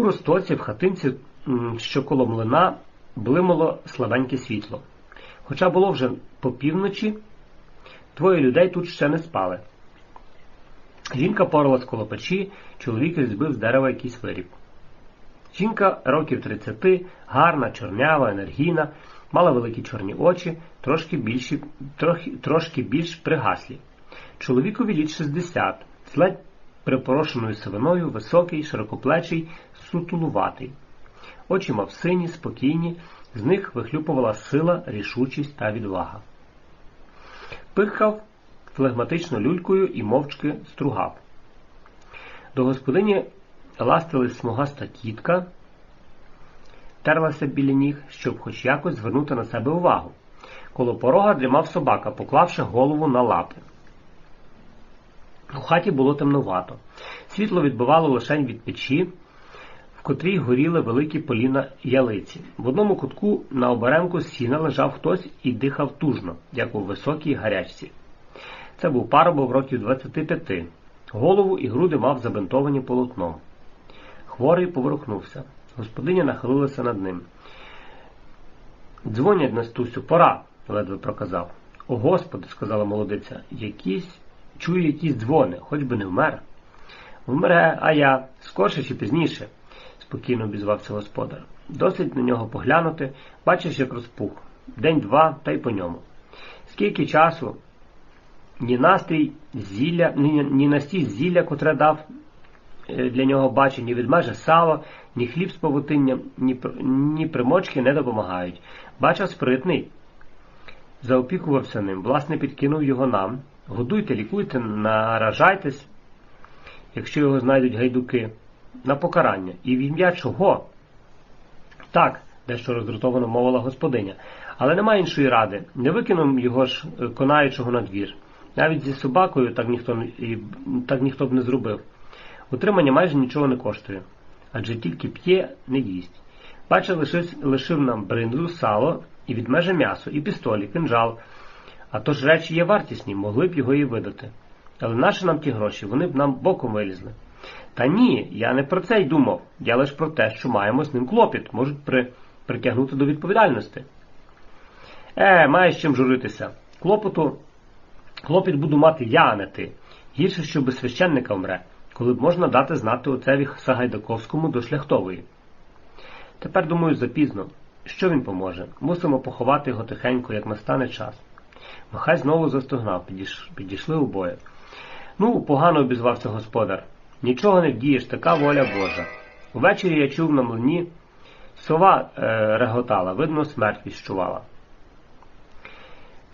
У Ростоці, в хатинці, що коло млина, блимало слабеньке світло. Хоча було вже по півночі, двоє людей тут ще не спали. Жінка поралась коло печі, чоловік збив з дерева якийсь виріб. Жінка років 30, гарна, чорнява, енергійна, мала великі чорні очі, трошки більші, трохи, трошки більш пригаслі. Чоловікові літ 60, з ледь припорошеною сивиною, високий, широкоплечий, сутулуватий. Очі мав сині, спокійні, з них вихлюпувала сила, рішучість та відвага. Пихав флегматично люлькою і мовчки стругав. До господині ластилась смугаста тітка, терлася біля ніг, щоб хоч якось звернути на себе увагу. Коло порога дрімав собака, поклавши голову на лапи. У хаті було темнувато. Світло відбивало лишень від печі, в котрій горіли великі поліна ялиці. В одному кутку на оберемку сіна лежав хтось і дихав тужно, як у високій гарячці. Це був парубок років 25. Голову і груди мав забинтовані полотном. Хворий поворухнувся. Господиня нахилилася над ним. Дзвонять Настусю, пора, ледве проказав. О Господи, сказала молодиця, якісь чую якісь дзвони, хоч би не вмер. Вмре, а я, скорше чи пізніше, спокійно обізвався господар. Досить на нього поглянути, бачиш, як розпух. День-два, та й по ньому. Скільки часу ні настрій зілля, ні, ні настій зілля, котре дав для нього бачить, ні відмеже сало, ні хліб з павутинням, ні, ні примочки не допомагають. Бача спритний. Заопікувався ним, власне, підкинув його нам. Годуйте, лікуйте, наражайтесь, якщо його знайдуть гайдуки, на покарання. І в ім'я чого? Так, дещо роздратовано мовила господиня. Але немає іншої ради. Не викинув його ж конаючого на двір. Навіть зі собакою так ніхто так ніхто б не зробив. Утримання майже нічого не коштує, адже тільки п'є, не їсть. Бача лишив, лишив нам бринзу, сало і відмеже м'ясо, і пістолі, кинжал. А то ж речі є вартісні, могли б його і видати. Але наші нам ті гроші, вони б нам боком вилізли. Та ні, я не про це й думав. Я лише про те, що маємо з ним клопіт, можуть при... притягнути до відповідальності. Е, маєш чим журитися. Клопоту, клопіт буду мати я, а не ти. Гірше, що без священника вмре коли б можна дати знати оцеві Сагайдаковському до шляхтової. Тепер, думаю, запізно. Що він поможе? Мусимо поховати його тихенько, як настане час. Михай знову застогнав, підійш... підійшли обоє. Ну, погано обізвався господар. Нічого не вдієш, така воля Божа. Увечері я чув на млині, сова е, реготала, видно, смерть віщувала.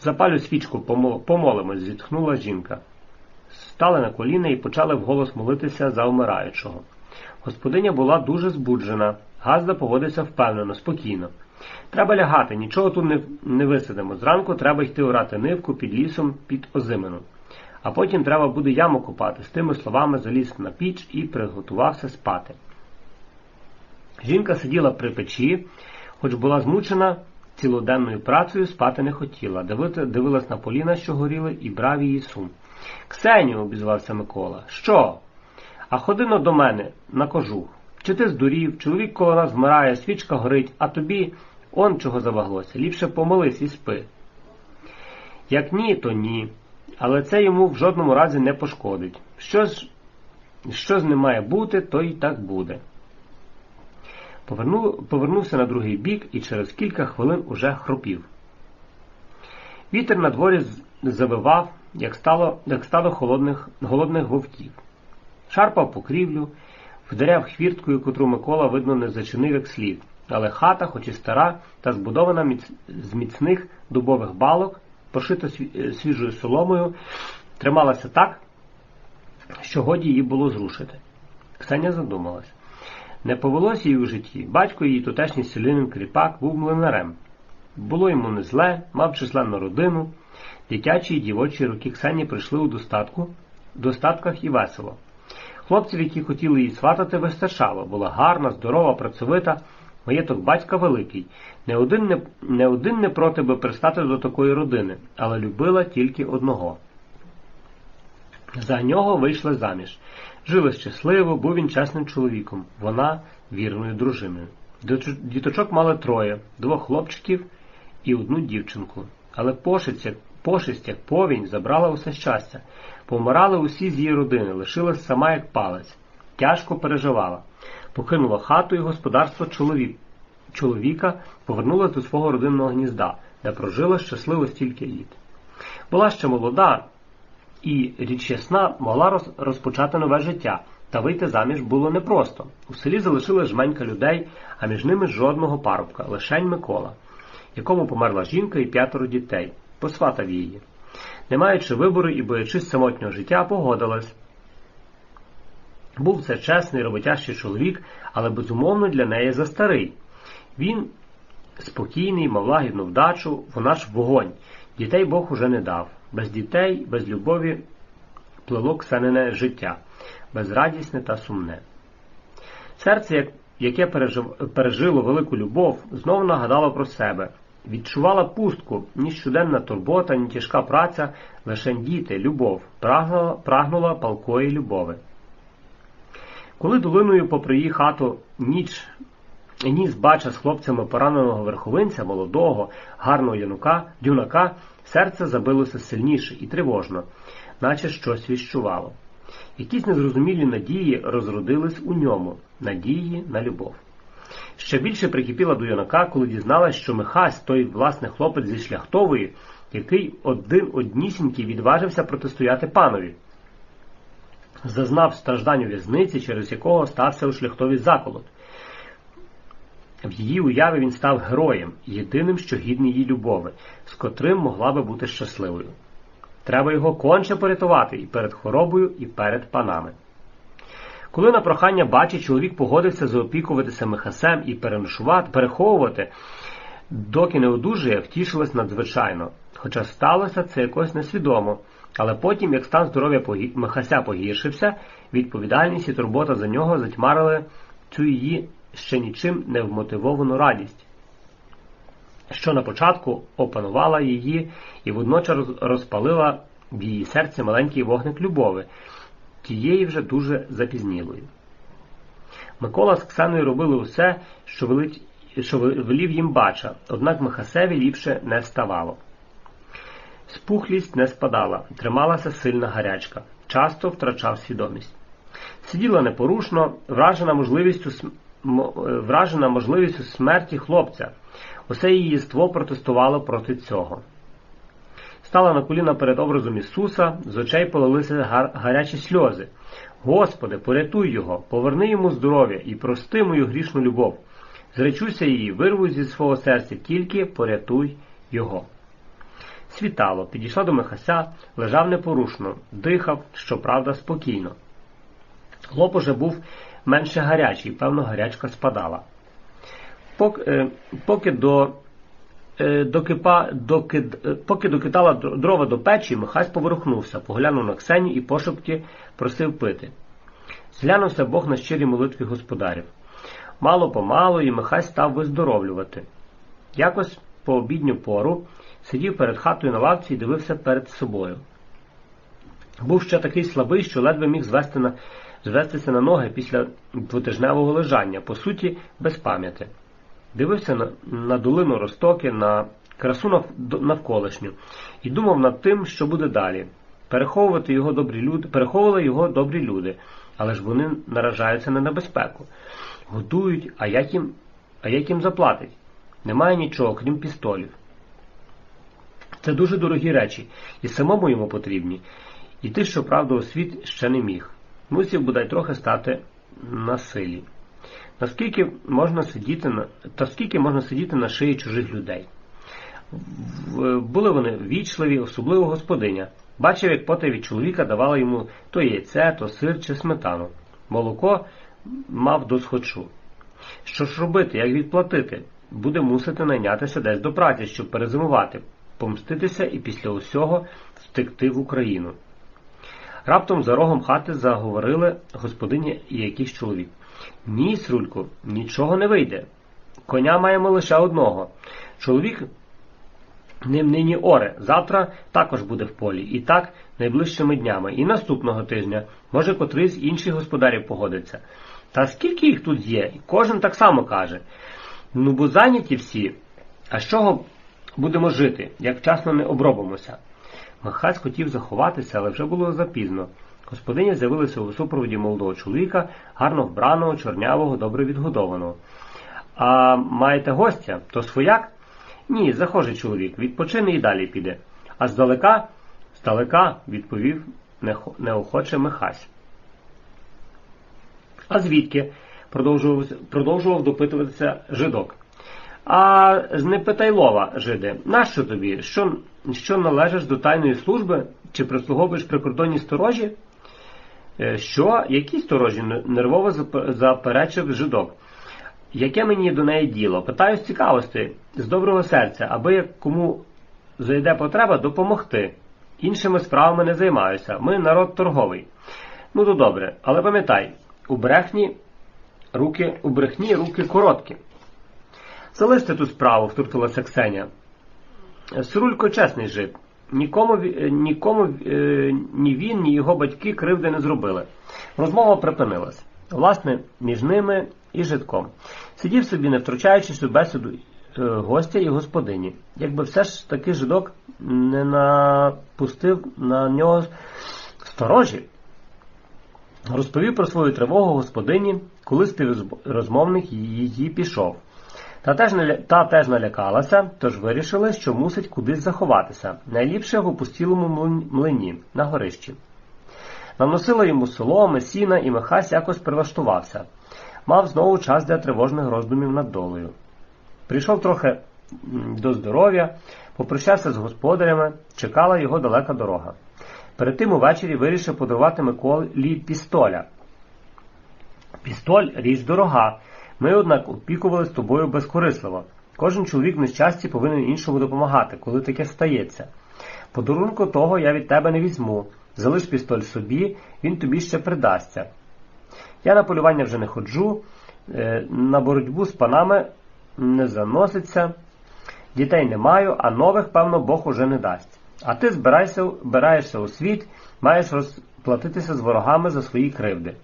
Запалю свічку, помолимось, зітхнула жінка стали на коліна і почали вголос молитися за вмираючого. Господиня була дуже збуджена, Газда поводився впевнено, спокійно. Треба лягати, нічого тут не, не висадимо. Зранку треба йти орати нивку під лісом під озимину. А потім треба буде яму копати. З тими словами заліз на піч і приготувався спати. Жінка сиділа при печі, хоч була змучена цілоденною працею, спати не хотіла. Дивилась на поліна, що горіли, і брав її сум. Ксеню, обізвався Микола. Що? А ходино до мене на кожух. Чи ти здурів, чоловік коло нас вмирає, свічка горить, а тобі он чого заваглося. Ліпше помолись і спи. Як ні, то ні. Але це йому в жодному разі не пошкодить. Що ж що з ним має бути, то й так буде. Поверну, Повернувся на другий бік і через кілька хвилин уже хропів. Вітер на дворі завивав, як стало як стало холодних голодних вовків. Шарпав покрівлю, вдаряв хвірткою, котру Микола, видно, не зачинив як слід. Але хата, хоч і стара, та збудована з міцних дубових балок, пошита е, свіжою соломою, трималася так, що годі її було зрушити. Ксеня задумалась. Не повелося їй у житті. Батько її тутешній селянин кріпак був млинарем. Було йому не зле, мав численну родину. Дитячі і дівочі роки Ксені прийшли у достатку, достатках і весело. Хлопців, які хотіли її сватати, вистачало, була гарна, здорова, працьовита, маєток батька великий. Не один не, не один не проти би пристати до такої родини, але любила тільки одного. За нього вийшла заміж. Жили щасливо, був він чесним чоловіком, вона вірною дружиною. Діточок мали троє, двох хлопчиків і одну дівчинку. Але пошесть, пошесть як повінь, забрала усе щастя. Помирали усі з її родини, лишилась сама як палець. Тяжко переживала. Покинула хату і господарство чоловік. чоловіка, повернулась до свого родинного гнізда, де прожила щасливо стільки літ. Була ще молода і річ ясна могла розпочати нове життя, та вийти заміж було непросто. У селі залишилась жменька людей, а між ними жодного парубка, лишень Микола, якому померла жінка і п'ятеро дітей, посватав її. Не маючи вибору і боячись самотнього життя, погодилась. Був це чесний, роботящий чоловік, але безумовно для неї застарий. Він спокійний, мав лагідну вдачу, вона ж вогонь. Дітей Бог уже не дав. Без дітей, без любові плило ксенине життя, безрадісне та сумне. Серце, яке пережило велику любов, знову нагадало про себе. Відчувала пустку, ні щоденна турбота, ні тяжка праця, лише діти, любов, прагнула, прагнула палкої любови. Коли долиною попри її хату ніч ніс бача з хлопцями пораненого верховинця, молодого, гарного юнака, юнака, серце забилося сильніше і тривожно, наче щось віщувало. Якісь незрозумілі надії розродились у ньому, надії на любов. Ще більше прикипіла до юнака, коли дізналась, що Михась, той власне хлопець зі шляхтової, який один однісінький відважився протистояти панові. Зазнав страждань у в'язниці, через якого стався у шляхтові заколот. В її уяві він став героєм, єдиним, що гідний її любови, з котрим могла би бути щасливою. Треба його конче порятувати і перед хворобою, і перед панами. Коли на прохання бачить, чоловік погодився заопікуватися Михасем і переношувати, переховувати, доки не одужує, втішилась надзвичайно. Хоча сталося це якось несвідомо. Але потім, як стан здоров'я Михася погіршився, відповідальність і турбота за нього затьмарили цю її ще нічим не вмотивовану радість, що на початку опанувала її і водночас розпалила в її серці маленький вогник любови, тієї вже дуже запізнілої. Микола з Ксеною робили усе, що велить, що велів їм бача, однак Михасеві ліпше не ставало. Спухлість не спадала, трималася сильна гарячка, часто втрачав свідомість. Сиділа непорушно, вражена можливістю вражена можливістю смерті хлопця. Усе її єство протестувало проти цього. Стала на коліна перед образом Ісуса, з очей полилися гарячі сльози. Господи, порятуй його, поверни йому здоров'я і прости мою грішну любов. Зречуся її, вирву зі свого серця, тільки порятуй його. Світало, підійшла до Михася, лежав непорушно, дихав, щоправда, спокійно. Хлоп уже був менше гарячий, певно, гарячка спадала. Поки, поки до е, докипа, доки, е, поки докидала дрова до печі, Михась поворухнувся, поглянув на Ксенію і пошепки просив пити. Зглянувся Бог на щирі молитві господарів. Мало помалу і Михась став виздоровлювати. Якось по обідню пору сидів перед хатою на лавці і дивився перед собою. Був ще такий слабий, що ледве міг звести на, звестися на ноги після двотижневого лежання, по суті, без пам'яті. Дивився на, на долину Ростоки, на красу навколишню і думав над тим, що буде далі. Переховувати його добрі люди, переховували його добрі люди, але ж вони наражаються на небезпеку. Готують, а як їм, а як їм заплатить? Немає нічого, крім пістолів. Це дуже дорогі речі, і самому йому потрібні. І ти, щоправда, у світ ще не міг. Мусів бодай трохи стати на силі. Наскільки можна сидіти на та скільки можна сидіти на шиї чужих людей? Були вони вічливі, особливо господиня. Бачив, як потай від чоловіка давала йому то яйце, то сир чи сметану. Молоко мав досхочу. Що ж робити, як відплатити? Буде мусити найнятися десь до праці, щоб перезимувати, помститися і після усього втекти в Україну. Раптом за рогом хати заговорили господиня і якийсь чоловік. Ні, Срульку, нічого не вийде. Коня маємо лише одного. Чоловік Ним нині оре, завтра також буде в полі, і так найближчими днями, і наступного тижня, може котрий з інших господарів погодиться. Та скільки їх тут є? Кожен так само каже. Ну бо зайняті всі. А з чого будемо жити, як вчасно не обробимося? Михась хотів заховатися, але вже було запізно. Господиня з'явилася у супроводі молодого чоловіка, гарно вбраного, чорнявого, добре відгодованого. А маєте гостя? То свояк? Ні, захожий чоловік, відпочине і далі піде. А здалека? Здалека, відповів неохоче Михась. А звідки? продовжував, продовжував допитуватися жидок. А з Непитайлова, жиде, нащо тобі? Що, що належиш до тайної служби чи прислуговуєш прикордонній сторожі? Е, Що? Які сторожі? Нервово заперечив жидок. Яке мені до неї діло? Питаю з цікавості, з доброго серця, аби як кому зайде потреба, допомогти. Іншими справами не займаюся. Ми народ торговий. Ну то добре, але пам'ятай, у брехні руки, у брехні руки короткі. Залиште ту справу, втрутилася Ксеня. Срулько чесний жид. Нікому, нікому е, ні він, ні його батьки кривди не зробили. Розмова припинилась. Власне, між ними і жидком. Сидів собі, не втручаючись у бесіду е, гостя і господині. Якби все ж таки жидок не напустив на нього сторожі. Розповів про свою тривогу господині, коли співрозмовник її пішов. Та теж, та теж налякалася, тож вирішили, що мусить кудись заховатися, найліпше в опустілому млині на горищі. Наносила йому соломи, сіна, і Михась якось прилаштувався. Мав знову час для тривожних роздумів над долею. Прийшов трохи до здоров'я, попрощався з господарями, чекала його далека дорога. Перед тим увечері вирішив подарувати Миколі пістоля. Пістоль річ дорога. Ми, однак, опікували з тобою безкорисливо. Кожен чоловік в нещасті повинен іншому допомагати, коли таке стається. Подарунку того я від тебе не візьму. Залиш пістоль собі, він тобі ще придасться. Я на полювання вже не ходжу, е, на боротьбу з панами не заноситься, дітей не маю, а нових, певно, Бог уже не дасть. А ти збираєшся у світ, маєш розплатитися з ворогами за свої кривди.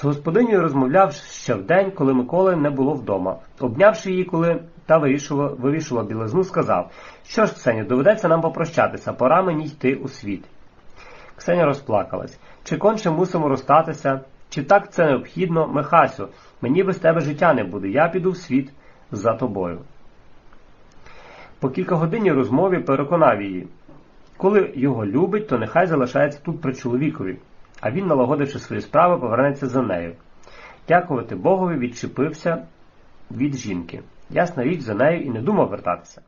З господинею розмовляв ще вдень, коли Миколи не було вдома. Обнявши її, коли та вирішувала, вирішувала білизну, сказав, що ж, Ксеню, доведеться нам попрощатися, пора мені йти у світ. Ксеня розплакалась. Чи конче мусимо розстатися? Чи так це необхідно? Михасю, мені без тебе життя не буде, я піду в світ за тобою. По кількагодинній розмові переконав її. Коли його любить, то нехай залишається тут при чоловікові, а він, налагодивши свої справи, повернеться за нею. Дякувати Богові, відчепився від жінки. Ясна річ за нею і не думав вертатися.